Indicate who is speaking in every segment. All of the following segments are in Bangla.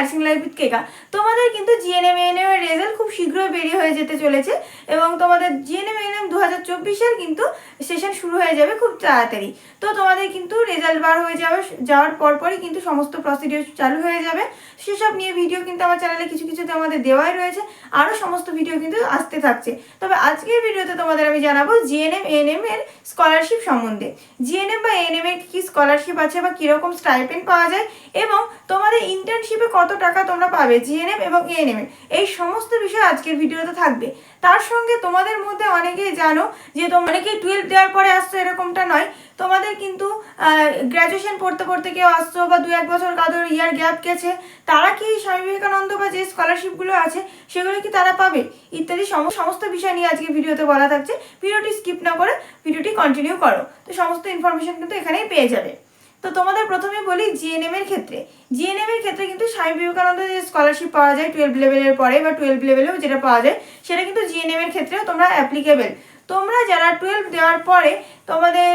Speaker 1: নার্সিং লাইফ উইথ কেকা তোমাদের কিন্তু জিএনএম এএনএম এর রেজাল্ট খুব শীঘ্রই বেরিয়ে হয়ে যেতে চলেছে এবং তোমাদের জিএনএম এএনএম দু হাজার চব্বিশের কিন্তু সেশন শুরু হয়ে যাবে খুব তাড়াতাড়ি। তো তোমাদের কিন্তু রেজাল্ট বার হয়ে যাবে, যাওয়ার পরপরই কিন্তু সমস্ত প্রসিডিওর চালু হয়ে যাবে। সেসব নিয়ে ভিডিও কিন্তু আমার চ্যানেলে কিছু কিছুতে আমাদের দেওয়াই রয়েছে, আরও সমস্ত ভিডিও কিন্তু আসতে থাকছে। তবে আজকের ভিডিওতে তোমাদের আমি জানাব জিএনএম এএনএম এর স্কলারশিপ সম্বন্ধে। জিএনএম বা এএনএম এর কি স্কলারশিপ আছে বা কীরকম স্টাইপেন্ড পাওয়া যায় এবং তোমাদের ইন্টার্নশিপে কত টাকা তোমরা পাবে জিএনএম এবং এএনএম এই সমস্ত বিষয় আজকের ভিডিওতে থাকবে। তার সঙ্গে তোমাদের মধ্যে অনেকেই জানো যে তোমরা অনেকেই টুয়েলভ দেওয়ার পরে আসছো, এরকমটা নয়। তোমাদের কিন্তু গ্র্যাজুয়েশন পড়তে পড়তে কেউ আসছো বা দু এক বছর কাদের ইয়ার গ্যাপ গেছে, তারা কি স্বামী বিবেকানন্দ বা যে স্কলারশিপগুলো আছে, সেগুলো কি তারা পাবে? ইত্যাদি সম- সমস্ত বিষয় নিয়ে আজকে ভিডিওতে বলা থাকছে। ভিডিওটি স্কিপ না করে, ভিডিওটি কন্টিনিউ করো। তো সমস্ত ইনফরমেশন কিন্তু এখানেই পেয়ে যাবে। তো তোমাদের প্রথমে বলি জিএনএম এর ক্ষেত্রে। জিএনএম এর ক্ষেত্রে কিন্তু স্বামী বিবেকানন্দ যে স্কলারশিপ পাওয়া যায় টুয়েলভ লেভেলের পরে বা টুয়েলভ লেভেলেও যেটা পাওয়া যায়, সেটা কিন্তু জিএনএম এর ক্ষেত্রেও তোমরা অ্যাপ্লিকেবেল তোমরা যারা টুয়েলভ দেওয়ার পরে তোমাদের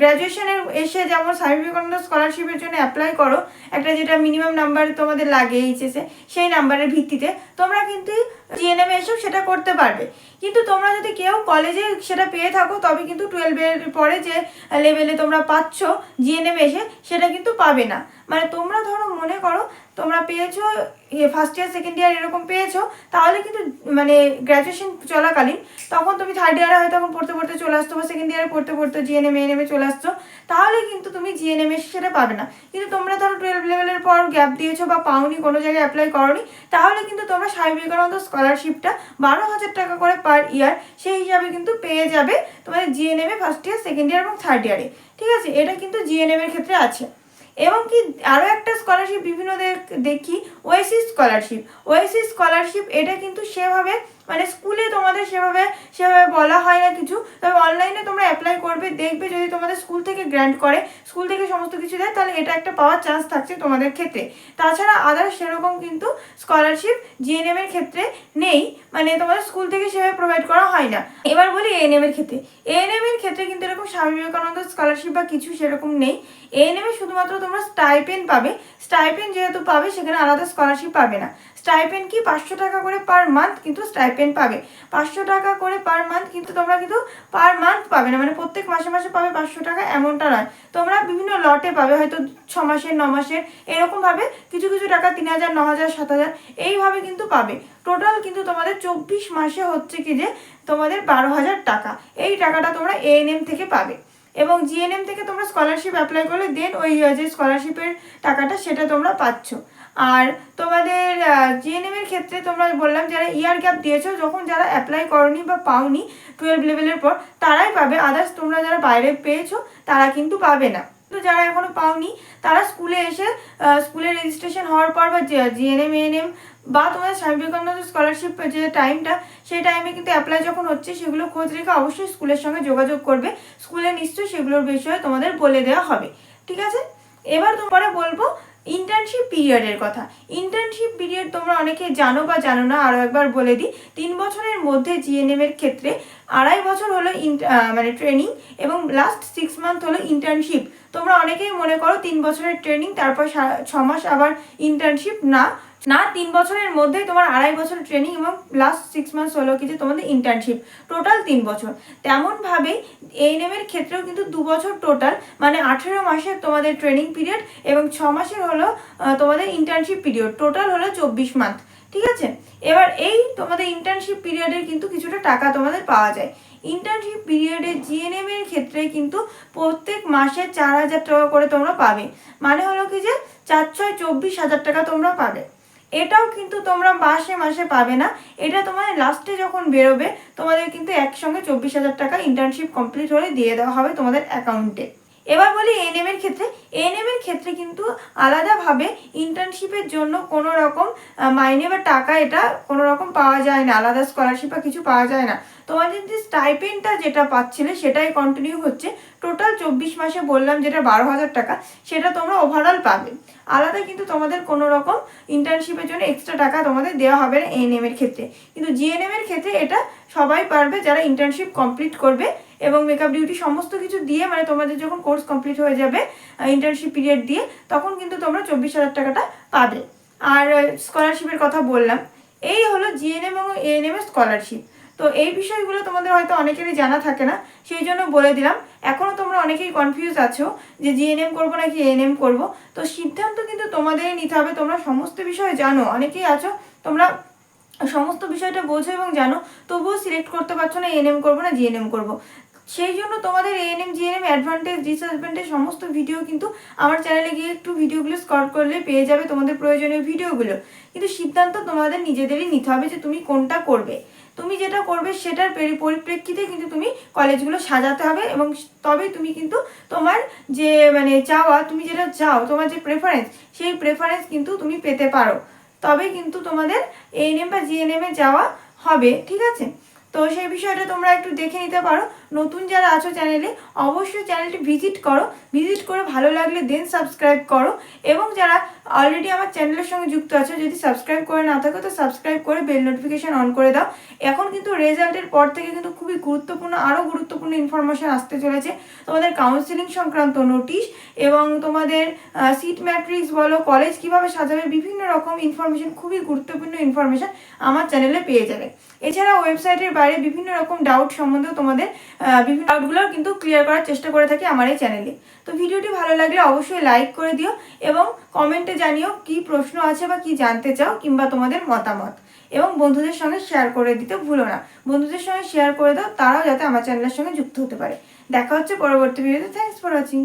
Speaker 1: গ্র্যাজুয়েশনের এসে যেমন স্বামী বিবেকানন্দ স্কলারশিপের জন্য অ্যাপ্লাই করো, একটা যেটা মিনিমাম নাম্বার তোমাদের লাগে এইচএসে সেই নাম্বারের ভিত্তিতে তোমরা কিন্তু জিএনএম এসেও সেটা করতে পারবে। কিন্তু তোমরা যদি কেউ কলেজে সেটা পেয়ে থাকো, তবে কিন্তু টুয়েলভের পরে যে লেভেলে তোমরা পাচ্ছ জিএনএম এসে, সেটা কিন্তু পাবে না। মানে তোমরা ধরো মনে করো, তোমরা পেয়েছ ফার্স্ট ইয়ার সেকেন্ড ইয়ার এরকম পেয়েছ, তাহলে কিন্তু মানে গ্র্যাজুয়েশন চলাকালীন, তখন তুমি থার্ড ইয়ারে হয়তো তখন পড়তে পড়তে চলে আসছো, বা সেকেন্ড ইয়ারে পড়তে পড়তে জিএনএম এএনএমে চলে আসছো, তাহলে কিন্তু তুমি জিএনএম এসে সেটা পাবে না। কিন্তু তোমরা ধরো টুয়েলভ লেভেলের পর গ্যাপ দিয়েছ, বা পাওনি, কোনো জায়গায় অ্যাপ্লাই করনি, তাহলে কিন্তু তোমরা স্বামী বিবেকানন্দ স্কলারশিপটা বারো হাজার টাকা করে পার ইয়ার সেই হিসাবে কিন্তু পেয়ে যাবে তোমাদের জিএনএমে ফার্স্ট ইয়ার সেকেন্ড ইয়ার এবং থার্ড ইয়ারে ঠিক আছে? এটা কিন্তু জিএনএম এর ক্ষেত্রে আছে। এবং কি আরও একটা স্কলারশিপ বিভিন্ন দেখি ওয়েসি স্কলারশিপ ওয়েসি স্কলারশিপ এটা কিন্তু সেভাবে মানে স্কুলে তোমাদের সেভাবে সেভাবে বলা হয় না কিছু। তবে অনলাইনে তোমরা অ্যাপ্লাই করবে, দেখবে যদি তোমাদের স্কুল থেকে গ্র্যান্ট করে স্কুল থেকে সমস্ত কিছু দেয়, তাহলে এটা একটা পাওয়ার চান্স থাকছে তোমাদের ক্ষেত্রে। তাছাড়া আদার্স সেরকম কিন্তু স্কলারশিপ জিএনএম এর ক্ষেত্রে নেই। মানে তোমাদের স্কুল থেকে সেভাবে প্রোভাইড করা হয় না। এবার বলি এএনএম এর ক্ষেত্রে। এএনএম এর ক্ষেত্রে কিন্তু এরকম স্বামী বিবেকানন্দ স্কলারশিপ বা কিছু সেরকম নেই। এএনএম এ শুধুমাত্র তোমরা স্টাইপেন পাবে। স্টাইপেন যেহেতু পাবে, সেখানে আলাদা স্কলারশিপ পাবে না। স্টাইপেন কি পাঁচশো টাকা করে পার মান্থ কিন্তু স্টাইপেন পাবে। পাঁচশো টাকা করে পার মান্থ কিন্তু তোমরা কিন্তু পার মান্থ পাবে না। মানে প্রত্যেক মাসে মাসে পাবে পাঁচশো টাকা এমনটা নয়। তোমরা বিভিন্ন লটে পাবে, হয়তো ছ মাসের ন মাসের এরকমভাবে কিছু কিছু টাকা তিন হাজার ন হাজার সাত হাজার এইভাবে কিন্তু পাবে। টোটাল কিন্তু তোমাদের চব্বিশ মাসে হচ্ছে কি যে তোমাদের বারো হাজার টাকা। এই টাকাটা তোমরা এএনএম থেকে পাবে। এবং জিএনএম থেকে তোমরা স্কলারশিপ অ্যাপ্লাই করলে দেন ওই যে স্কলারশিপের টাকাটা সেটা তোমরা পাচ্ছ। আর তোমাদের জিএনএম এর ক্ষেত্রে তোমরা বললাম যারা ইয়ার গ্যাপ দিয়েছ, যখন যারা অ্যাপ্লাই করনি বা পাওনি টুয়েলভ লেভেলের পর, তারাই পাবে। আদার্স তোমরা যারা বাইরে পেয়েছ, তারা কিন্তু পাবে না। যারা এখনও পাওনি, তারা স্কুলে এসে স্কুলে রেজিস্ট্রেশন হওয়ার পর বা জিএনএম এএনএম বা তোমাদের স্বামী বিবেকানন্দ স্কলারশিপ যে টাইমটা সেই টাইমে কিন্তু অ্যাপ্লাই যখন হচ্ছে, সেগুলো খোঁজ রেখে অবশ্যই স্কুলের সঙ্গে যোগাযোগ করবে। স্কুলে নিশ্চয়ই সেগুলোর বিষয়ে তোমাদের বলে দেওয়া হবে। ঠিক আছে? এবার তোমরা বলব ইন্টার্নশিপ পিরিয়ডের কথা। ইন্টার্নশিপ পিরিয়ড তোমরা অনেকে জানো বা জানো না আরও একবার বলে দিই। তিন বছরের মধ্যে জিএনএম এর ক্ষেত্রে আড়াই বছর হলো মানে ট্রেনিং এবং লাস্ট সিক্স মান্থ হলো ইন্টার্নশিপ তোমরা অনেকেই মনে করো তিন বছরের ট্রেনিং তারপর ছ মাস আবার ইন্টার্নশিপ না। না, তিন বছরের মধ্যেই তোমার আড়াই বছর ট্রেনিং এবং লাস্ট সিক্স মান্থস হলো কিছু তোমাদের ইন্টার্নশিপ টোটাল তিন বছর। তেমনভাবেই এর ক্ষেত্রেও কিন্তু দু বছর টোটাল মানে আঠেরো মাসের তোমাদের ট্রেনিং পিরিয়ড এবং ছ মাসের হলো তোমাদের ইন্টার্নশিপ পিরিয়ড টোটাল হলো চব্বিশ মান্থ ঠিক আছে? এবার এই তোমাদের ইন্টার্নশিপ পিরিয়ডের কিন্তু কিছুটা টাকা তোমাদের পাওয়া যায়। ইন্টার্নশিপ পিরিয়ডে জিএনএম এর ক্ষেত্রে কিন্তু প্রত্যেক মাসে চার হাজার টাকা করে তোমরা পাবে। মানে হলো কি যে, চার ছয় চব্বিশ হাজার টাকা তোমরা পাবে। এটাও কিন্তু তোমরা মাসে মাসে পাবে না। এটা তোমার লাস্টে যখন বেরোবে, তোমাদের কিন্তু একসঙ্গে চব্বিশ হাজার টাকা ইন্টার্নশিপ কমপ্লিট হলে দিয়ে দেওয়া হবে তোমাদের অ্যাকাউন্টে এবার বলি এন এর ক্ষেত্রে। এন এর ক্ষেত্রে কিন্তু আলাদাভাবে ইন্টার্নশিপের জন্য কোনো রকম মাইনে বা টাকা এটা কোনো রকম পাওয়া যায় না। আলাদা স্কলারশিপ বা কিছু পাওয়া যায় না। তোমাদের যে স্টাইপেন্ডটা যেটা পাচ্ছিলে সেটাই কন্টিনিউ হচ্ছে। টোটাল চব্বিশ মাসে বললাম যেটা বারো হাজার টাকা, সেটা তোমরা ওভারঅল পাবে। আলাদা কিন্তু তোমাদের কোনো রকম ইন্টার্নশিপের জন্য এক্সট্রা টাকা তোমাদের দেওয়া হবে না এএনএম এর ক্ষেত্রে। কিন্তু জিএনএম এর ক্ষেত্রে এটা সবাই পারবে যারা ইন্টার্নশিপ কমপ্লিট করবে এবং মেকআপ ডিউটি সমস্ত কিছু দিয়ে মানে তোমাদের যখন কোর্স কমপ্লিট হয়ে যাবে ইন্টার্নশিপ পিরিয়ড দিয়ে, তখন কিন্তু তোমরা চব্বিশ হাজার টাকাটা পাবে। আর স্কলারশিপের কথা বললাম। এই হলো জিএনএম এবং এএনএম স্কলারশিপ তো এই বিষয়গুলো তোমাদের হয়তো অনেকেরই জানা থাকে না, সেই জন্য বলে দিলাম। এখনও তোমরা অনেকেই কনফিউজ আছো যে জিএনএম করব নাকি এএনএম করব। তো সিদ্ধান্ত কিন্তু তোমাদেরই নিতে হবে, তোমরা সমস্ত বিষয় জানো, অনেকেই আছো, তোমরা সমস্ত বিষয়টা বোঝো এবং জানো, তবুও সিলেক্ট করতে পারছ না এএনএম করব না জিএনএম করব। সেই জন্য তোমাদের এএনএম জিএনএম অ্যাডভান্টেজ ডিসঅ্যাডভান্টেজ সমস্ত ভিডিও কিন্তু আমার চ্যানেলে গিয়ে একটু ভিডিওগুলো স্কর করলে পেয়ে যাবে তোমাদের প্রয়োজনীয় ভিডিওগুলো কিন্তু সিদ্ধান্ত তোমাদের নিজেদেরই নিতে হবে যে তুমি কোনটা করবে। তুমি যেটা করবে সেটার পরিপ্রেক্ষিতে কিন্তু তুমি কলেজগুলো সাজাতে হবে এবং তবে তুমি কিন্তু তোমার যে মানে চাওয়া, তুমি যেটা চাও, তোমার যে প্রেফারেন্স সেই প্রেফারেন্স কিন্তু তুমি পেতে পারো। তবে কিন্তু তোমাদের এএনএম বা জিএনএম যাওয়া হবে, ঠিক আছে? তো সেই বিষয়টা তোমরা একটু দেখে নিতে পারো। নতুন যারা আছো চ্যানেলে, অবশ্যই চ্যানেলটি ভিজিট করো। ভিজিট করে ভালো লাগলে দেন সাবস্ক্রাইব করো। এবং যারা অলরেডি আমার চ্যানেলের সঙ্গে যুক্ত আছো, যদি সাবস্ক্রাইব করে না থাকো, তো সাবস্ক্রাইব করে বেল নোটিফিকেশন অন করে দাও। এখন কিন্তু রেজাল্টের পর থেকে কিন্তু খুবই গুরুত্বপূর্ণ আরও গুরুত্বপূর্ণ ইনফরমেশন আসতে চলেছে। তোমাদের কাউন্সিলিং সংক্রান্ত নোটিশ এবং তোমাদের সিট ম্যাট্রিক্স বলো কলেজ কীভাবে সাজাবে, বিভিন্ন রকম ইনফরমেশন খুবই গুরুত্বপূর্ণ ইনফরমেশন আমার চ্যানেলে পেয়ে যাবে। এছাড়া ওয়েবসাইটের বাইরে বিভিন্ন রকম ডাউট সম্বন্ধেও তোমাদের বিভিন্ন ডাউটগুলো কিন্তু ক্লিয়ার করার চেষ্টা করে থাকি আমার এই চ্যানেলে তো ভিডিওটি ভালো লাগলে অবশ্যই লাইক করে দিও এবং কমেন্টে জানিও কি প্রশ্ন আছে বা কি জানতে চাও কিংবা তোমাদের মতামত। এবং বন্ধুদের সঙ্গে শেয়ার করে দিতে ভুলো না। বন্ধুদের সঙ্গে শেয়ার করে দাও, তারাও যাতে আমার চ্যানেলের সঙ্গে যুক্ত হতে পারে। দেখা হচ্ছে পরবর্তী ভিডিওতে থ্যাংকস ফর ওয়াচিং